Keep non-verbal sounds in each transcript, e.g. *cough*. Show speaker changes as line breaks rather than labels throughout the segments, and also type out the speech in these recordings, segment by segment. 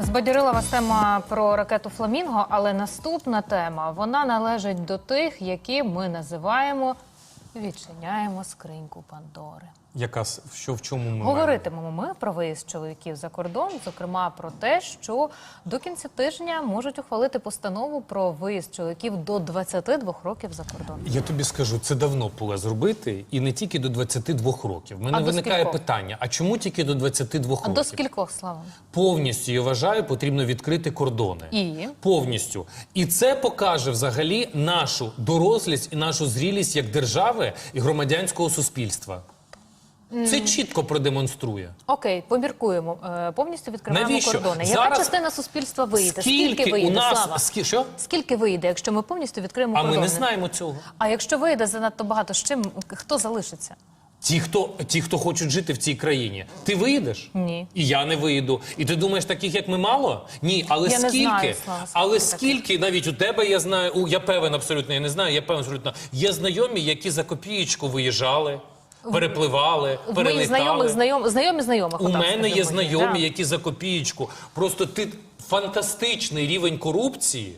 Збадьорила вас тема про ракету Фламінго, але наступна тема вона належить до тих, які ми називаємо відчиняємо скриньку Пандори.
Яка що в чому ми?
Говоритимемо ми про виїзд чоловіків за кордон, зокрема про те, що до кінця тижня можуть ухвалити постанову про виїзд чоловіків до 22 років за кордон.
Я тобі скажу, це давно пора зробити, і не тільки до 22 років. Мене
А
виникає питання: а чому тільки до 22
А
років?
до скількох слава?
Повністю я вважаю, потрібно відкрити кордони.
І?
Повністю. І це покаже взагалі нашу дорослість і нашу зрілість як держави і громадянського суспільства. Це чітко продемонструє.
Окей, поміркуємо. Е, Повністю відкриваємо
Навіщо?
кордони. Яка
Зараз-
частина суспільства вийде?
Скільки,
вийде,
у нас
Слава?
скі, що?
Скільки вийде, якщо ми повністю відкриємо
А ми
кордони?
не знаємо цього.
А якщо вийде занадто багато, з чим хто залишиться?
Ті, хто ті, хто хочуть жити в цій країні, ти виїдеш?
Ні.
І я не виїду. І ти думаєш, таких як ми мало? Ні, але
Я не
скільки?
знаю, Слава,
але
скільки
скільки навіть у тебе я знаю, у я певен абсолютно, я не знаю, я певен абсолютно. Є знайомі, які за копієчку виїжджали, перепливали,
моїх знайомих знайом, знайомі знайомих.
У
отак
мене є
скажімо,
знайомі,
да.
які за копієчку. Просто ти фантастичний рівень корупції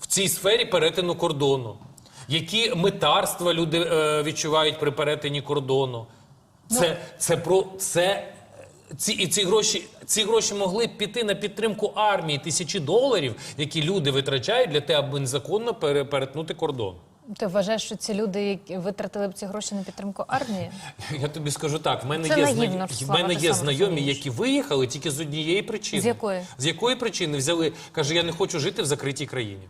в цій сфері перетину кордону. Які метарства люди е, відчувають при перетині кордону. Це, це про це. Ці і ці гроші, ці гроші могли б піти на підтримку армії тисячі доларів, які люди витрачають для того, аби незаконно пере- перетнути кордон.
Ти вважаєш, що ці люди які витратили б ці гроші на підтримку армії? *laughs*
Я тобі скажу так: в мене
Це
є
наївно,
зна... в мене
ти
є
сам
знайомі,
розумієш.
які виїхали тільки з однієї причини.
З якої?
З якої причини взяли? Каже, я не хочу жити в закритій країні.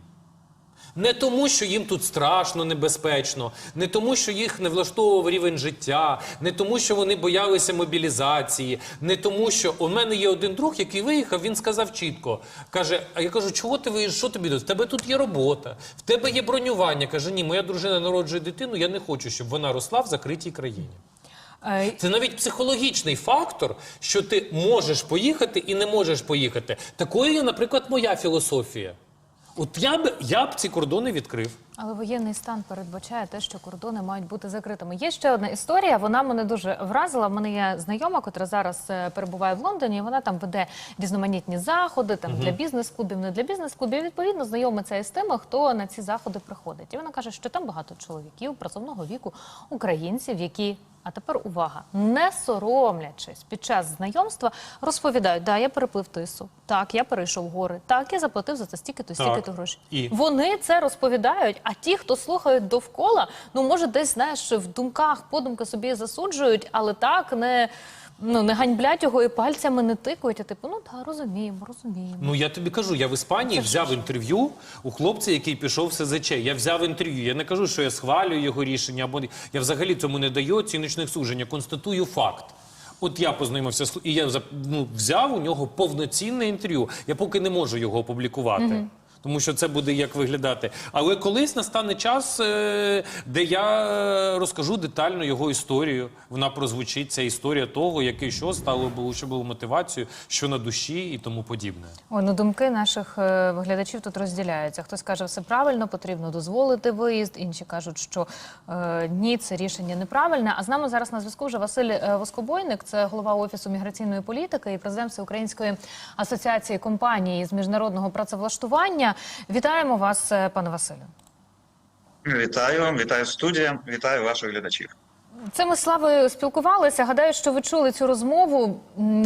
Не тому, що їм тут страшно, небезпечно, не тому, що їх не влаштовував рівень життя, не тому, що вони боялися мобілізації, не тому, що у мене є один друг, який виїхав, він сказав чітко. Каже: А я кажу, чого ти виїжджаєш? Що тобі? В тебе тут є робота, в тебе є бронювання. Каже, ні, моя дружина народжує дитину, я не хочу, щоб вона росла в закритій країні.
Е,
Це навіть психологічний фактор, що ти можеш поїхати і не можеш поїхати. Такою є, наприклад, моя філософія. От я б я б ці кордони відкрив.
Але воєнний стан передбачає те, що кордони мають бути закритими. Є ще одна історія. Вона мене дуже вразила. В мене є знайома, котра зараз е, перебуває в Лондоні. і Вона там веде різноманітні заходи там для бізнес-клубів, не для бізнес-клубів. Відповідно, знайомиться із тими, хто на ці заходи приходить. І вона каже, що там багато чоловіків працівного віку, українців, які. А тепер увага, не соромлячись під час знайомства, розповідають, да, я переплив тису, так, я перейшов гори, так, я заплатив за це стільки-то,
Так.
стільки-то грошей.
І?
Вони це розповідають, а ті, хто слухають довкола, ну може десь знаєш в думках подумки собі засуджують, але так не. Ну, не ганьблять його і пальцями не тикають, а типу, ну так, розуміємо, розуміємо.
Ну я тобі кажу, я в Іспанії взяв інтерв'ю у хлопця, який пішов в СЗЧ. Я взяв інтерв'ю. Я не кажу, що я схвалюю його рішення, або я взагалі цьому не даю оціночних сужень. Я констатую факт. От я познайомився з і я ну, взяв у нього повноцінне інтерв'ю. Я поки не можу його опублікувати. Тому що це буде як виглядати. Але колись настане час, е, де я е, розкажу детально його історію. Вона прозвучить ця історія того, яке що стало було, що було мотивацією, що на душі і тому подібне.
Ой, ну думки наших е, глядачів тут розділяються. Хтось каже, все правильно, потрібно дозволити виїзд. Інші кажуть, що е, ні, це рішення неправильне. А з нами зараз на зв'язку вже Василь е, Воскобойник, це голова офісу міграційної політики і президент Всеукраїнської асоціації компаній з міжнародного працевлаштування. Вітаємо вас, е, пане Василю.
Вітаю, вітаю студія, вітаю ваших глядачів.
Це ми з Славою спілкувалися. Гадаю, що ви чули цю розмову.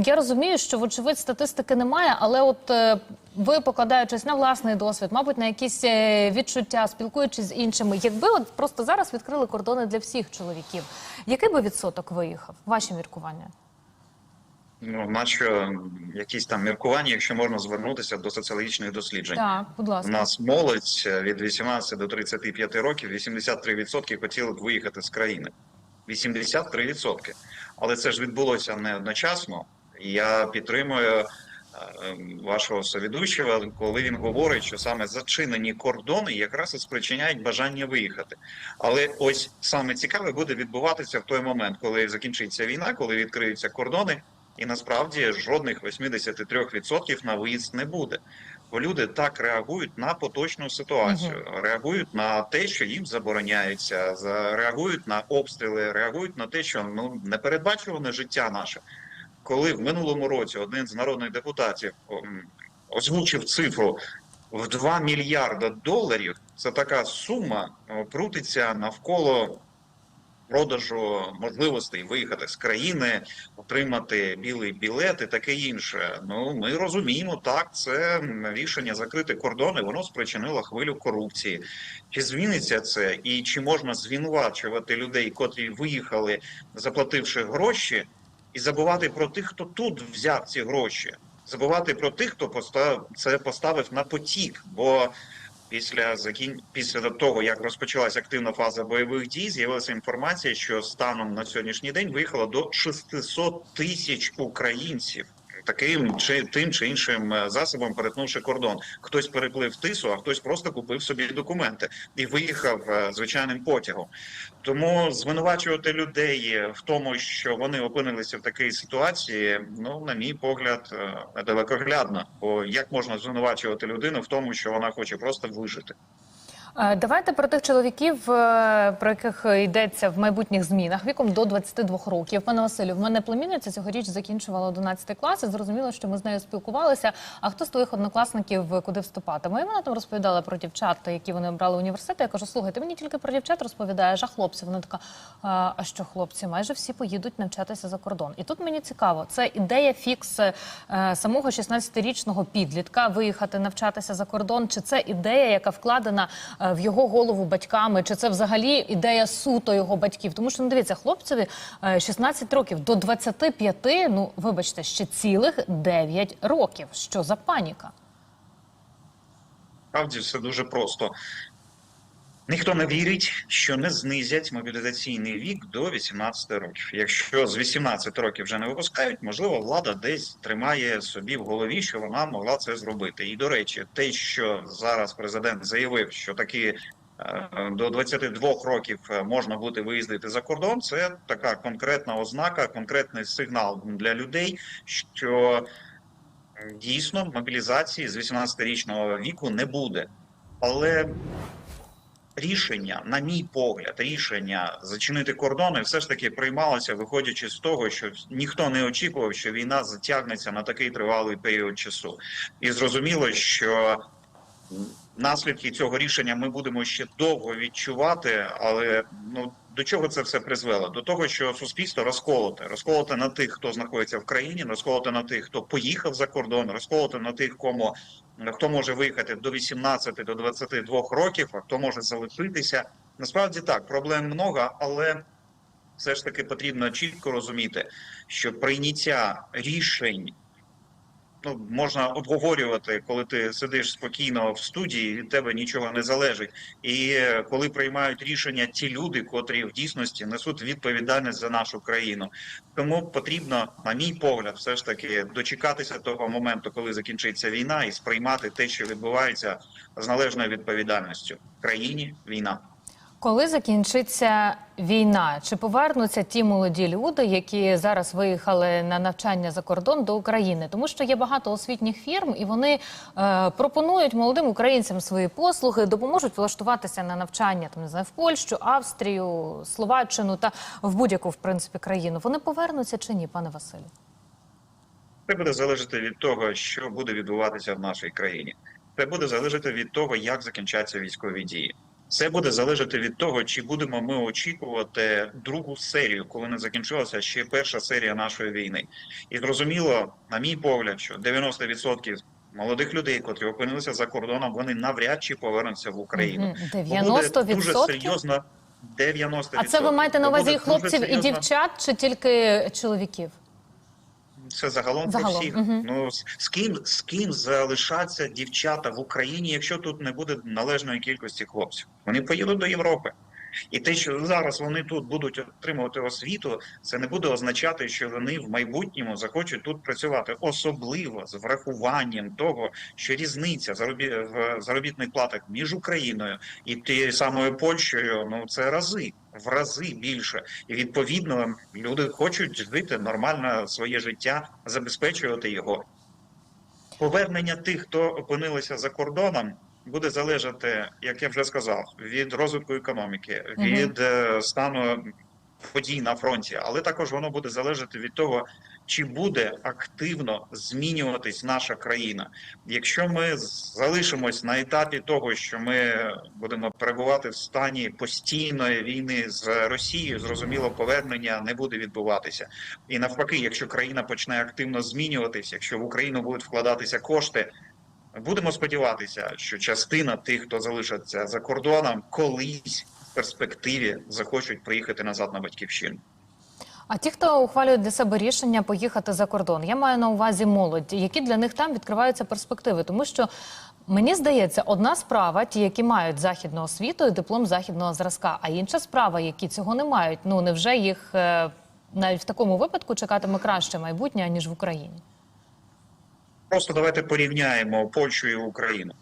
Я розумію, що вочевидь статистики немає, але от е, ви, покладаючись на власний досвід, мабуть, на якісь е, відчуття, спілкуючись з іншими, якби от просто зараз відкрили кордони для всіх чоловіків, який би відсоток виїхав? Ваші міркування?
Ну, наче якісь там міркування, якщо можна звернутися до соціологічних досліджень.
Так, будь
У нас молодь е, від 18 до 35 років, 83% хотіли б виїхати з країни. 83%. Але це ж відбулося не одночасно. Я підтримую е, вашого соведущого, коли він говорить, що саме зачинені кордони якраз і спричиняють бажання виїхати. Але ось саме цікаве буде відбуватися в той момент, коли закінчиться війна, коли відкриються кордони, і насправді жодних 83% на виїзд не буде. Бо люди так реагують на поточну ситуацію, реагують на те, що їм забороняється, за- реагують на обстріли, реагують на те, що ну непередбачуване життя наше. Коли в минулому році один з народних депутатів озвучив цифру в 2 мільярда доларів. Це така сума крутиться навколо продажу можливостей виїхати з країни, отримати білий білет і таке інше. Ну ми розуміємо, так це рішення закрити кордони, воно спричинило хвилю корупції. Чи зміниться це, і чи можна звинувачувати людей, котрі виїхали, заплативши гроші, і забувати про тих, хто тут взяв ці гроші, забувати про тих, хто постав це поставив на потік, бо. Після закін... після того, як розпочалась активна фаза бойових дій, з'явилася інформація, що станом на сьогоднішній день виїхало до 600 тисяч українців. Таким чи тим чи іншим е, засобом перетнувши кордон, хтось переплив тису, а хтось просто купив собі документи і виїхав е, звичайним потягом. Тому звинувачувати людей в тому, що вони опинилися в такій ситуації, ну на мій погляд, е, недалекоглядно. Бо як можна звинувачувати людину в тому, що вона хоче просто вижити?
Е, Давайте про тих чоловіків, е, про яких йдеться в майбутніх змінах, віком до 22 років. Пане Василю, в мене племінниця цьогоріч закінчувала 11 клас. і Зрозуміло, що ми з нею спілкувалися. А хто з твоїх однокласників е, куди вступатиме? І вона там розповідала про дівчат, які вони обрали університет. Я кажу, слухай, ти мені тільки про дівчат розповідаєш, а хлопці. Вона така, «А, що хлопці? Майже всі поїдуть навчатися за кордон. І тут мені цікаво, це ідея фікс самого 16-річного підлітка виїхати навчатися за кордон, чи це ідея, яка вкладена в його голову батьками, чи це взагалі ідея суто його батьків? Тому що ну дивіться, хлопцеві е, 16 років до 25, ну вибачте, ще цілих 9 років. Що за паніка?
Справді все дуже просто. Ніхто не вірить, що не знизять мобілізаційний вік до 18 років. Якщо з 18 років вже не випускають, можливо, влада десь тримає собі в голові, що вона могла це зробити. І до речі, те, що зараз президент заявив, що таки е, до 22 років е, можна буде виїздити за кордон, це така конкретна ознака, конкретний сигнал для людей, що дійсно мобілізації з 18-річного віку не буде. Але рішення, на мій погляд, рішення зачинити кордони все ж таки приймалося, виходячи з того, що ніхто не очікував, що війна затягнеться на такий тривалий період часу, і зрозуміло, що наслідки цього рішення ми будемо ще довго відчувати, але ну. До чого це все призвело? До того, що суспільство розколоте, розколоте на тих, хто знаходиться в країні, розколоте на тих, хто поїхав за кордон, розколоте на тих, кому хто може виїхати до 18 до 22 років, а хто може залишитися. Насправді так, проблем много, але все ж таки потрібно чітко розуміти, що прийняття рішень ну, можна обговорювати, коли ти сидиш спокійно в студії, від тебе нічого не залежить. І е, коли приймають рішення ті люди, котрі в дійсності несуть відповідальність за нашу країну. Тому потрібно, на мій погляд, все ж таки дочекатися того моменту, коли закінчиться війна, і сприймати те, що відбувається з належною відповідальністю країні. Війна.
Коли закінчиться війна, чи повернуться ті молоді люди, які зараз виїхали на навчання за кордон до України? Тому що є багато освітніх фірм, і вони е, пропонують молодим українцям свої послуги, допоможуть влаштуватися на навчання там не знаю, в Польщу, Австрію, Словаччину та в будь-яку в принципі країну. Вони повернуться чи ні, пане Василю?
Це буде залежати від того, що буде відбуватися в нашій країні. Це буде залежати від того, як закінчаться військові дії. Це буде залежати від того, чи будемо ми очікувати другу серію, коли не закінчилася ще перша серія нашої війни. І зрозуміло, на мій погляд, що 90% молодих людей, котрі опинилися за кордоном, вони навряд чи повернуться в Україну.
Мгм.
Бо буде дуже серйозно. 90%.
А це ви маєте на увазі і хлопців, і дівчат, чи тільки чоловіків?
Це загалом,
Загалом,
про всіх.
Угу.
Ну з, з ким з ким залишаться дівчата в Україні, якщо тут не буде належної кількості хлопців? Вони поїдуть до Європи. І те, що зараз вони тут будуть отримувати освіту, це не буде означати, що вони в майбутньому захочуть тут працювати, особливо з врахуванням того, що різниця в заробітних платах між Україною і тією самою Польщею, ну це рази в рази більше, і відповідно люди хочуть жити нормально своє життя, забезпечувати його. Повернення тих, хто опинилися за кордоном, буде залежати, як я вже сказав, від розвитку економіки, від е, стану подій на фронті, але також воно буде залежати від того, чи буде активно змінюватись наша країна. Якщо ми залишимось на етапі того, що ми будемо перебувати в стані постійної війни з Росією, зрозуміло, повернення не буде відбуватися. І навпаки, якщо країна почне активно змінюватись, якщо в Україну будуть вкладатися кошти. Будемо сподіватися, що частина тих, хто залишиться за кордоном, колись в перспективі захочуть приїхати назад на батьківщину.
А ті, хто ухвалюють для себе рішення поїхати за кордон, я маю на увазі молодь, які для них там відкриваються перспективи, тому що. Мені здається, одна справа, ті, які мають західну освіту і диплом західного зразка, а інша справа, які цього не мають. Ну невже їх е, навіть в такому випадку чекатиме краще майбутнє ніж в Україні?
Просто давайте порівняємо Польщу і Україну.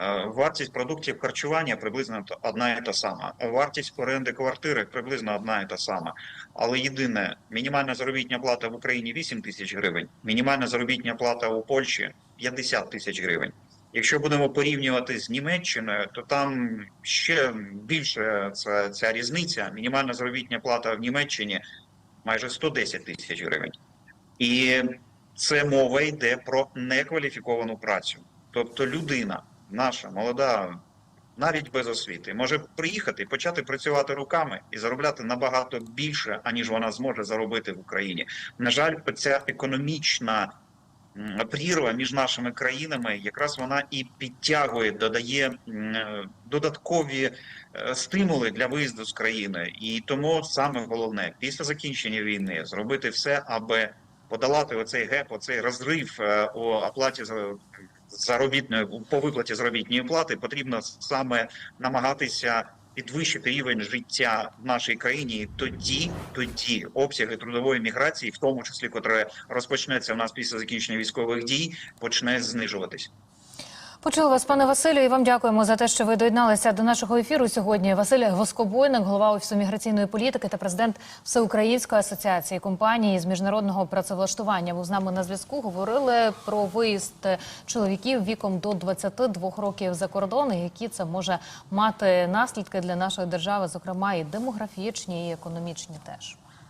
Е, Вартість продуктів харчування приблизно одна і та сама. Вартість оренди квартири приблизно одна і та сама. Але єдине, мінімальна заробітня плата в Україні 8 тисяч гривень, мінімальна заробітня плата у Польщі 50 тисяч гривень. Якщо будемо порівнювати з Німеччиною, то там ще більше ця, ця різниця. Мінімальна заробітня плата в Німеччині майже 110 тисяч гривень. І це мова йде про некваліфіковану працю. Тобто людина, наша молода, навіть без освіти, може приїхати почати працювати руками і заробляти набагато більше, аніж вона зможе заробити в Україні. На жаль, ця економічна прірва між нашими країнами, якраз вона і підтягує, додає додаткові е, стимули для виїзду з країни. І тому саме головне після закінчення війни зробити все, аби подолати оцей геп, оцей розрив е, у оплаті за заробітної по виплаті заробітної плати, потрібно саме намагатися підвищити рівень життя в нашій країні. Тоді, тоді обсяги трудової міграції, в тому числі, котре розпочнеться в нас після закінчення військових дій, почне знижуватись.
Почули вас, пане Василю, і вам дякуємо за те, що ви доєдналися до нашого ефіру сьогодні. Василь Воскобойник, голова офісу міграційної політики та президент Всеукраїнської асоціації компаній з міжнародного працевлаштування. Був з нами на зв'язку. Говорили про виїзд чоловіків віком до 22 років за кордон, і які це може мати наслідки для нашої держави, зокрема і демографічні, і економічні теж.